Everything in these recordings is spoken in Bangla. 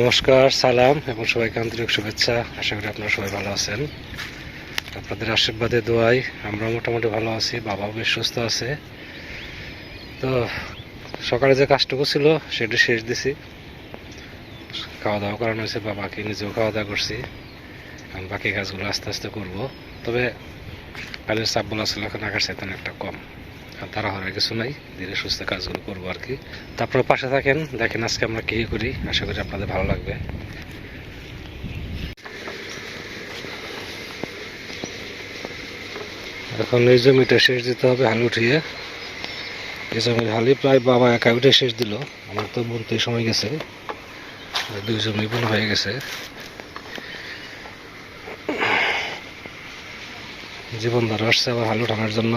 নমস্কার, সালাম এবং সবাইকে আন্তরিক শুভেচ্ছা। আশা করি আপনারা সবাই ভালো আছেন। আপনাদের আশীর্বাদে দোয়াই আমরা মোটামুটি ভালো আছি, বাবাও বেশ সুস্থ আছে। তো সকালে যে কাজটুকু ছিল, সেটা শেষ দিছি। খাওয়া দাওয়া করানো হয়েছে, বাবাকে নিজেও খাওয়া দাওয়া করছি। এখন বাকি কাজগুলো আস্তে আস্তে করব। তবে কালের চাপ বলা ছিল এখন আকার চাইতেন একটা কম। আর তাড়াহুড়া কিছু নাই, ধীরে সুস্থ কাজগুলো করব আর কি। তারপরে পাশে থাকেন, দেখেন আজকে আমরা কী করি, আশা করি আপনাদের ভালো লাগবে। এখন এই জমিটা শেষ দিতে হবে হাল উঠিয়ে। এই জমির হালি প্রায় বাবা একা উঠে শেষ দিল। আমার তো বলতে সময় গেছে। দুই জমি বোন হয়ে গেছে। জীবন ধরে আসছে আবার হাল উঠানোর জন্য।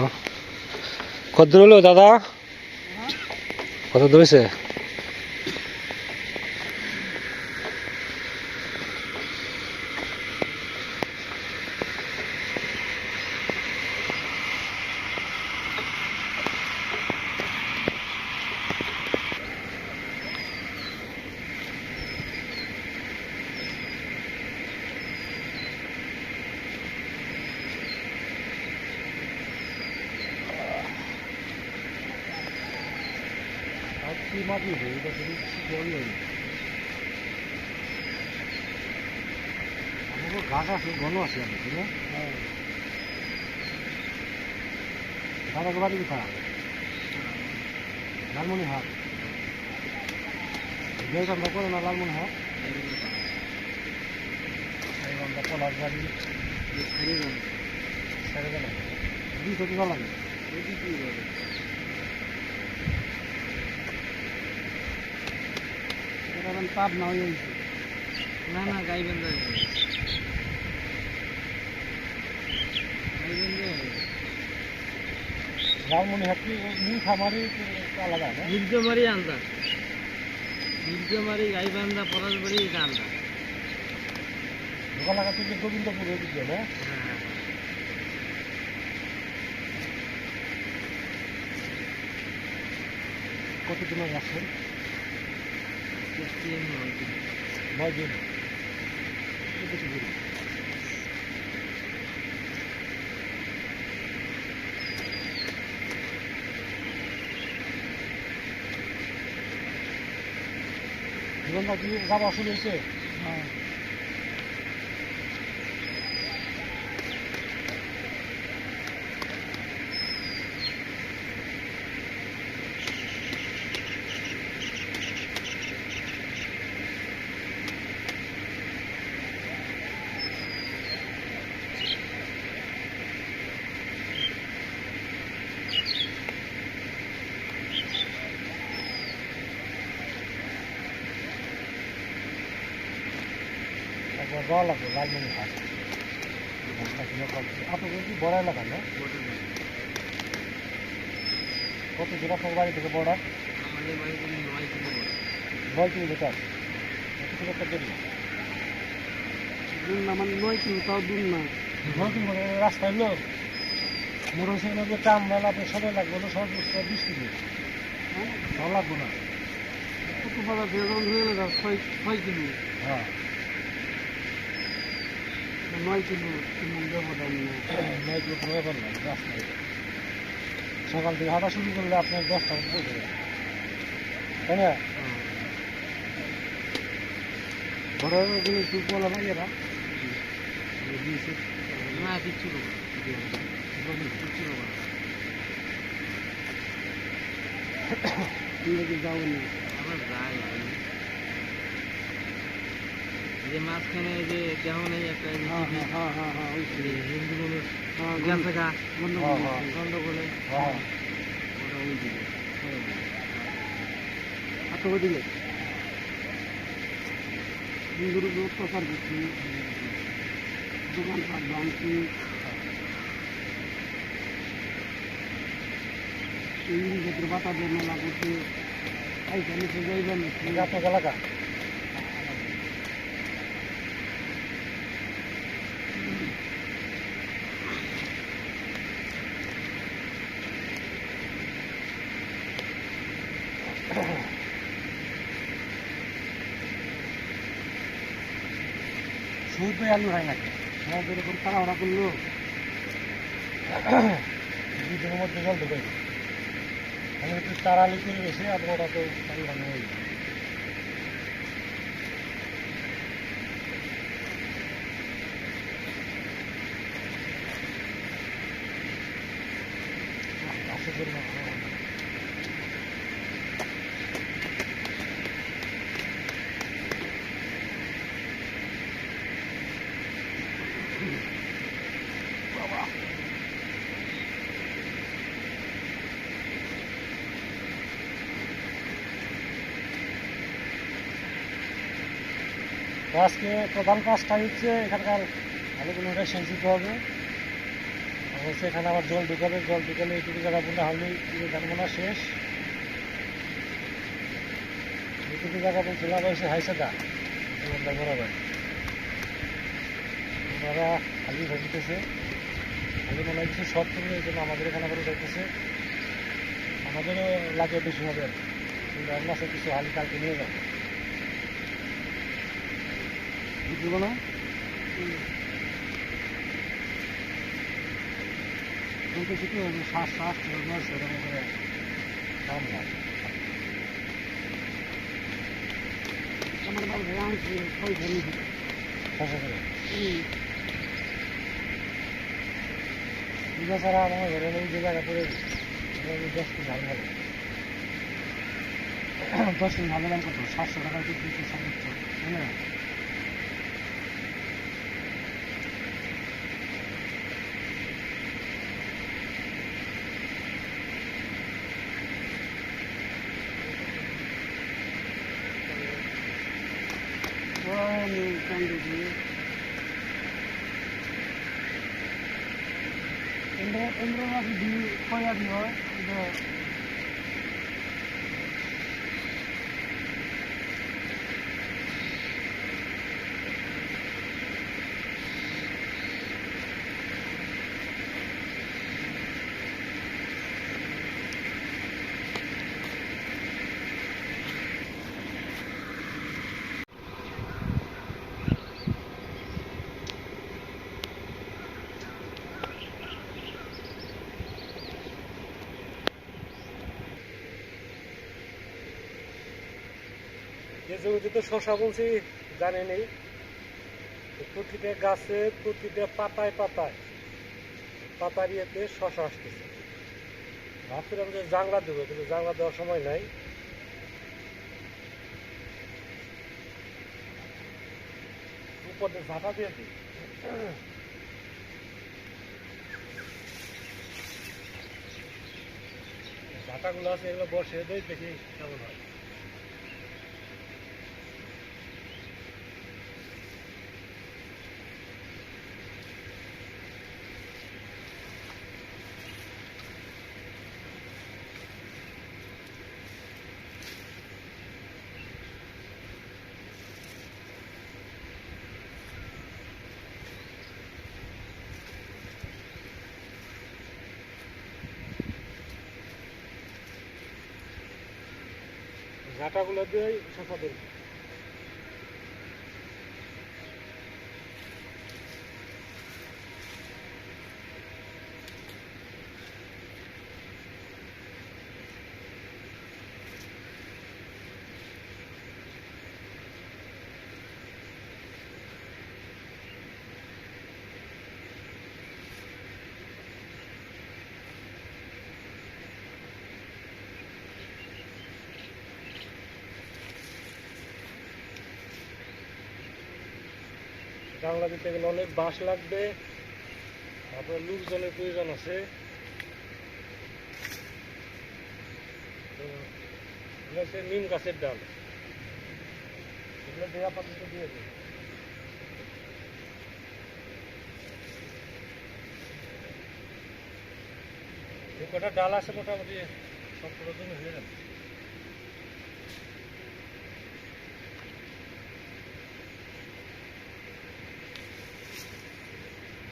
কত দূর হলো দাদা? কত দূর হয়েছে ঘাস আছে ঘন আছে দাদা বাড়ি কোথা লালমনি হাট জয়কান্দা করে না লালমনি হাট পলাশ বাড়ি ছেড়ে গেল দুইশো টাকা লাগে পাপ না হয়ে না না গাই বেন্দা লালমনি হাট কি নীল খামারি আলাদা না? মির্জমারি আন্দা মির্জমারি গাই বান্দা পলাশবাড়ি এটা আন্দা দোকান লাগা থেকে গোবিন্দপুর হয়ে হ্যাঁ কতদিন আসছেন টেস্টি নয় নয় দিন বেশি দিন জীবনটা কি খাবার শুরু হয়েছে হ্যাঁ একবার যাওয়া লাগবে লালমনি হাট আপনাদের কি বড় এলাকা না কত দূর আপনার বাড়ি থেকে বর্ডার নয় কিলোমিটার কিলোমিটার কত কিলোমিটার দেরি না মানে নয় কিলো তাও দূর না নয় কিলোমিটার রাস্তা হলো মোটরসাইকেল যে টাম মেলা সময় লাগবে না বিশ মিনিট ভালো লাগবে না বেতন ছয় ছয় কিলো হ্যাঁ। নয় কিলো ব্যাপার না রাস্তায় সকাল থেকে হাঁটা শুরু করলে আপনার দশটা মতো পৌঁছে যাবে তাই না? ঘরের ওগুলো একটু বলা না এরা। না কিচ্ছু কিচ্ছু তুমি কি যাওনি? আমরা যাই যে মাঝখানে যে দেহ নেই একটা হ্যাঁ হ্যাঁ হ্যাঁ হ্যাঁ হিন্দু মানুষ গেছে গা। গন্ডগোলে ওটা ওই দিকে এত করে দিলে হিন্দুর অত্যাচার করছি দোকানপাট ভাঙছি। ইংরেজের বাতা মেলা করছে এইখানে তো যাইবেন এলাকা? আলু হয় নাকি? হ্যাঁ যেরকম তাড়াহুড়া করল। দুধের মধ্যে জল ঢুকে তাড়ালি করে গেছি, আর ওরা তো পানি ভাঙা হয়ে গেছে গাছের জন্য ভালো হয় না। তো আজকে প্রধান কাজটা হচ্ছে এখানকার আলুগুলোটা সেচ দিতে হবে। হচ্ছে এখানে আবার জল ঢুকাবে, জল ঢুকালে এইটুকু জায়গা বলে হলেই পুরো ধানমোনা শেষ। এইটুকু জায়গা বলছিলাম এসে হাইসে দা বরাবর ওনারা খালি ভাবিতেছে খালি মনে হচ্ছে সব তুমি এই জন্য আমাদের এখানে আবার যাইতেছে আমাদেরও লাগে বেশি হবে। কিন্তু এক মাসে কিছু হালি কালকে নিয়ে যাব। বুঝলো না শ্বাস শ্বাস সেরকম করে কাম হয়। আমার বাবা আনছি ছয় ধরে ছশো করে পূজা ছাড়া আমার ঘরে যে জায়গা পড়ে দশ দিন ভালো ভালো দশ দিন ভালো দাম কত? সাতশো টাকা বিক্রি করতে সর্বোচ্চ তাই না যে জমিতে তো শশা বলছি জানেনই তো প্রতিটা গাছে, প্রতিটা পাতায় পাতায়, পাতার ইয়েতে শশা আসতেছে। ভাবছিলাম যে জাংলা দেবো, কিন্তু জাংলা দেওয়ার সময় নাই। উপরে ঝাঁটা দিয়ে দিই। ঝাঁটাগুলো আছে, এগুলো বসে, দেখি কেমন হয়। ঝাঁটাগুলো দিয়ে শশা দেব জানলা দিতে গেলে অনেক বাঁশ লাগবে। তারপরে লোকজনের প্রয়োজন আছে। নিম গাছের ডাল। এগুলো পাত্র দিয়ে দেবে কটা ডাল আছে মোটামুটি সব প্রয়োজন হয়ে যাবে।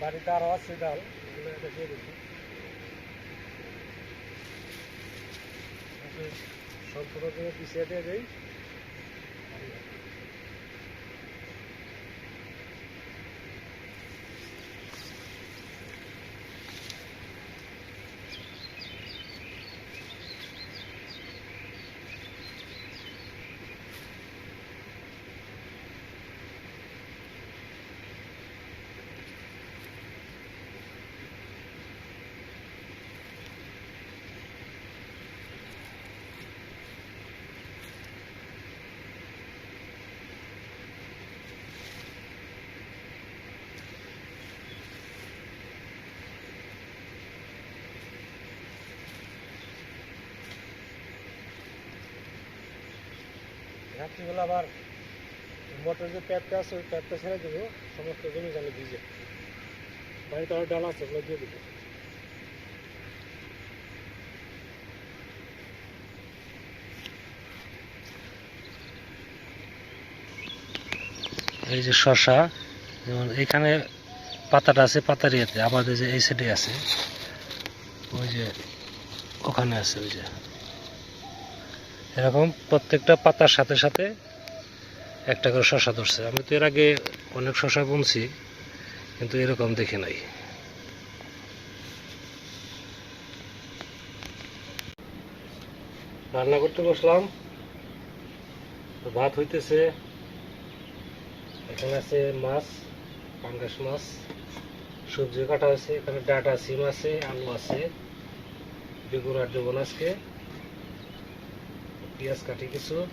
বাড়িতে আরও আছে ডাল এগুলো দিচ্ছি। স্বল্প দিয়ে দিয়ে দিই। রাত্রিবেলা আবার মোটর যে প্যাপটা আছে, ওই প্যাপটা ছেড়ে দেবো, সমস্ত জমি জানি ভিজে বাড়িতে আরও ডাল আছে, ওগুলো দিয়ে দেবো। এই যে শশা, যেমন এখানে পাতাটা আছে পাতার ইয়েতে আমাদের যে এই সাইডে আছে। ওই যে ওখানে আছে, ওই যে। এরকম প্রত্যেকটা পাতার সাথে সাথে একটা করে শশা ধরছে। আমি তো এর আগে অনেক শশা বুনছি, কিন্তু এরকম দেখি নাই। রান্না করতে বসলাম। ভাত হইতেছে, এখানে আছে মাছ, পাঙ্গাস মাছ সবজি কাটা আছে এখানে ডাটা, সিম আছে, আলু আছে, বেগুন আর দেবন আজকে। পেঁয়াজ কাটি কিছু।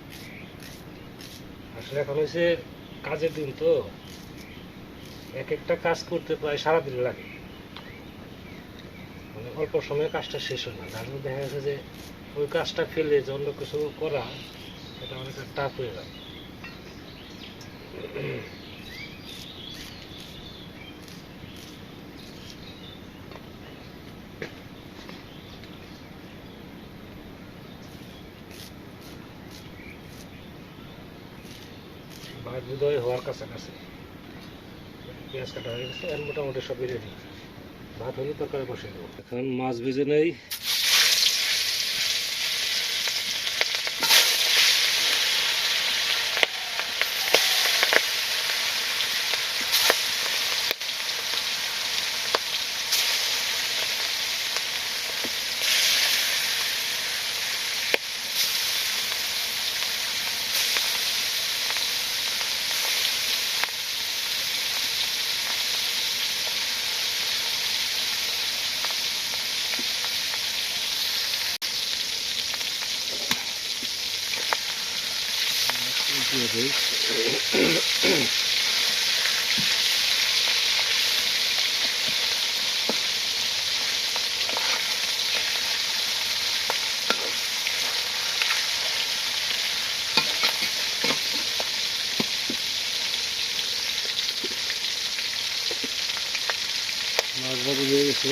আসলে এখন হয়েছে কাজের দিন তো। এক একটা কাজ করতে প্রায় সারাদিন লাগে। মানে অল্প সময়ে কাজটা শেষ হয় না। তার দেখা গেছে যে ওই কাজটা ফেলে যে অন্য কিছু করা সেটা অনেকটা টাফ হয়ে যায়। বোধহয় হওয়ার কাছাকাছি। পেঁয়াজ কাটা হয়ে গেছে মোটামুটি সবই রেডি ভাত হলে তরকারি বসে দেবো। এখন মাছ ভেজে নেই। দিয়ে দিই মাছ ভাজি হয়ে গেছে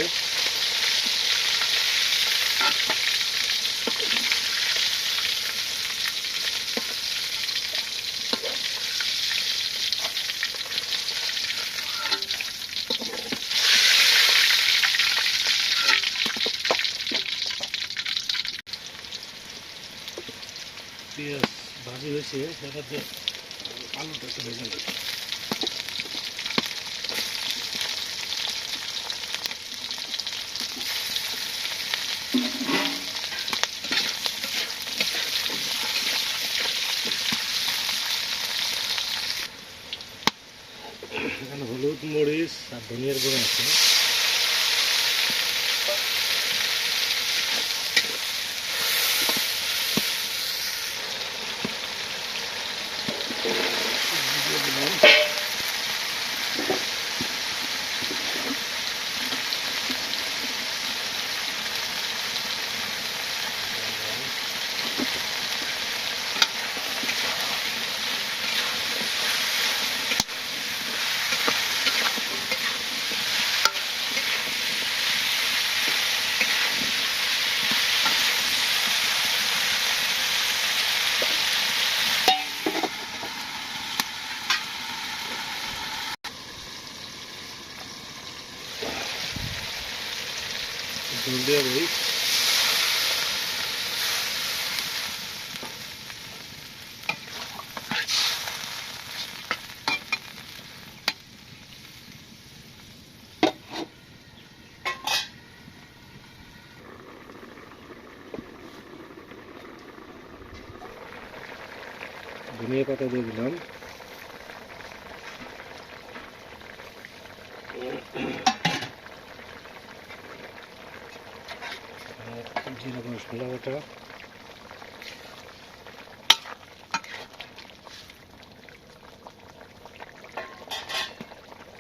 পেঁয়াজ ভাজি হলুদ মরিচ আর ধনিয়ার গুঁড়ো আছে। ধনিয়া পাতা দিয়ে দিলাম। জিরা মশলা ওটা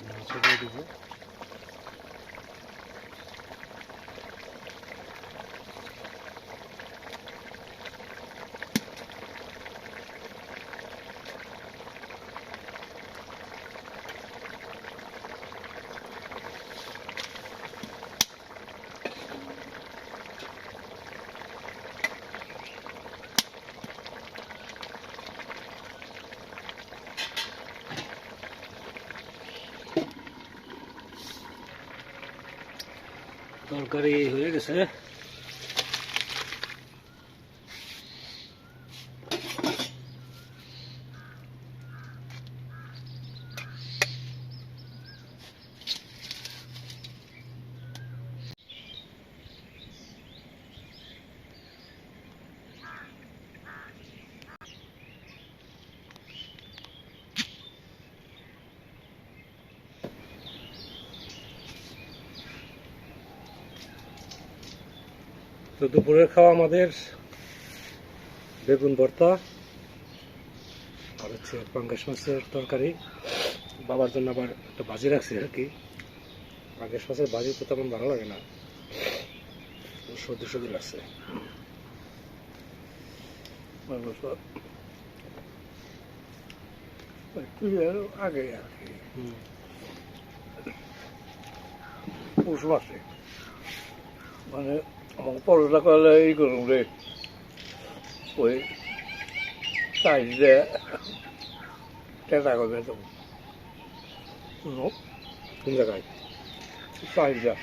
মাছও দিয়ে দিব তরকারি হয়ে গেছে তো দুপুরের খাওয়া আমাদের বেগুন ভর্তা আর হচ্ছে পাঙ্গাস মাছের তরকারি। বাবার জন্য আবার একটা ভাজি রাখছি আর কি। পাঙ্গাস মাছের ভাজি তো তেমন ভালো লাগে না। সর্দি সর্দি লাগছে। আগে আর কি। হুম। পৌষ মাসে। মানে আমার পরোটা করলে এই করুন রে ওই সাইডে টেটা করবে তো কোন জায়গায় সাইডে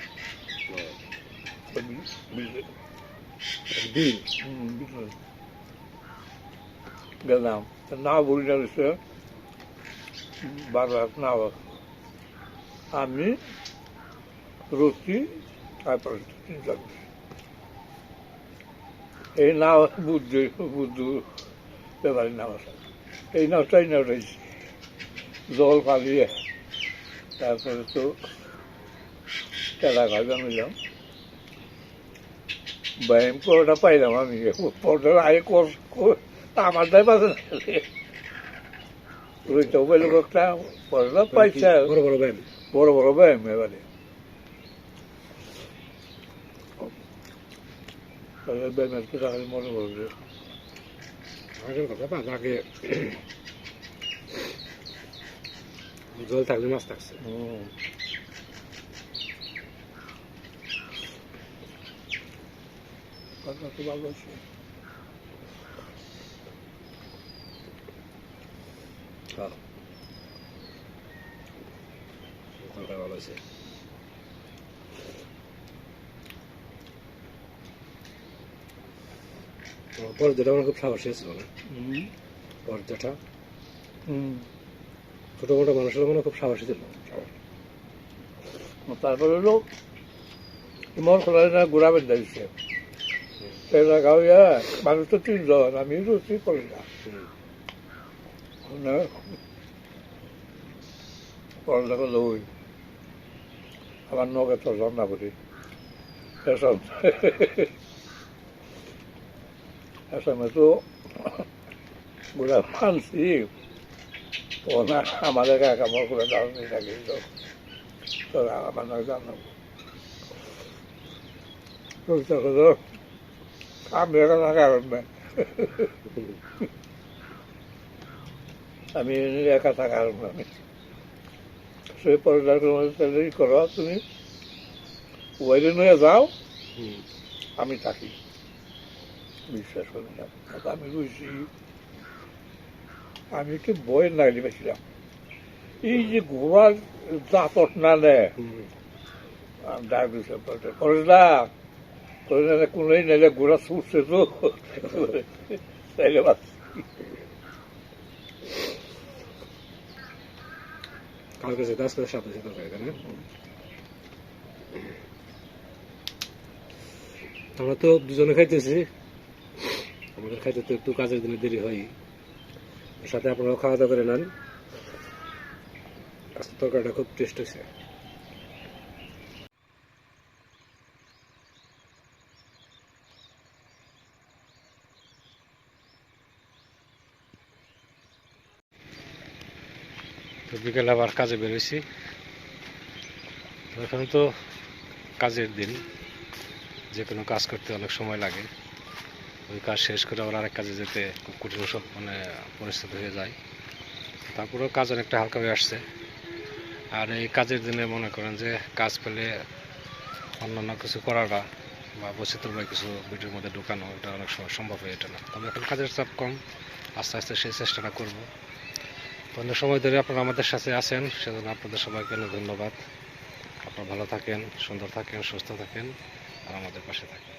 বিল গেলাম না বলি না রয়েছে বারবার না আমি রুটি তারপরে চিন্তা করছি এই নাও বুদ্ধ বুদ্ধ ব্যাপারে নাও আছে এই নাওটাই নাও রয়েছে জল পালিয়ে তারপরে তো তেলা গাছ আনলাম ব্যায়াম করাটা পাইলাম আমি পরটা আগে আমার দায় পাচ্ছে না রইতেও পাইল একটা পরটা পাইছে বড় বড় ব্যায়াম বড় বড় ব্যায়াম এবারে তাহলে ব্যায়ামের তো তাহলে মনে করবে আগের কথা পাঁচ আগে জল থাকলে মাছ থাকছে কথা তো ভালো আছে ভালো পর যেটা আমার খুব সাহসী ছিল না? হুম। পর যেটা হুম। ছোট মোটো মানুষের মনে খুব সাহসী ছিল তারপরে হলো খোলায় না ঘোরা বেঁধে দিচ্ছে সেটা গাওয়া মানুষ তো তিনজন আমি রুচি করি না। না। পড়ালেখা লই আমার নগে তো রান্না করি এসব। তো ঘোরা মানছি ও না আমাদের কামড় করে দাঁড়ানি থাকে তো আমার নয় জানাব তো আমি আমি একা থাকার আমি পরিবার স্যালারি করো তুমি ওয়াইলে নিয়ে যাও আমি থাকি বিশ্বাস করি না। আমি বুঝছি, আমি একটু বইয়ের নাগলি পেয়েছিলাম এই যে ঘোড়ার দাঁতট না নেয় করে না করে না কোনোই নাইলে ঘোড়া ছুটছে তো? তাইলে কালকে যেতে আমরা তো দুজনে খাইতেছি। আমাদের খাইতে তো একটু কাজের দিনে দেরি হয়। সাথে আপনারাও খাওয়া দাওয়া করে নেন। আজকে তরকারিটা খুব টেস্ট হয়েছে। বিকেলে আবার কাজে বেরোইছি এখন তো কাজের দিন, যে কোনো কাজ করতে অনেক সময় লাগে। ওই কাজ শেষ করে আবার আরেক কাজে যেতে খুব কঠিন সব মানে পরিস্থিতি হয়ে যায়। তারপরেও কাজ অনেকটা হালকা হয়ে আসছে। আর এই কাজের দিনে মনে করেন যে কাজ পেলে অন্যান্য কিছু করাটা বা বৈচিত্র্যময় কিছু ভিডিওর মধ্যে ঢুকানো, এটা অনেক সময় সম্ভব হয়ে ওঠে না। তবে এখন কাজের চাপ কম, আস্তে আস্তে সেই চেষ্টাটা করব। অনেক সময় ধরে আপনারা আমাদের সাথে আছেন, সেজন্য আপনাদের সবাইকে অনেক ধন্যবাদ। আপনারা ভালো থাকেন, সুন্দর থাকেন, সুস্থ থাকেন, আর আমাদের পাশে থাকেন।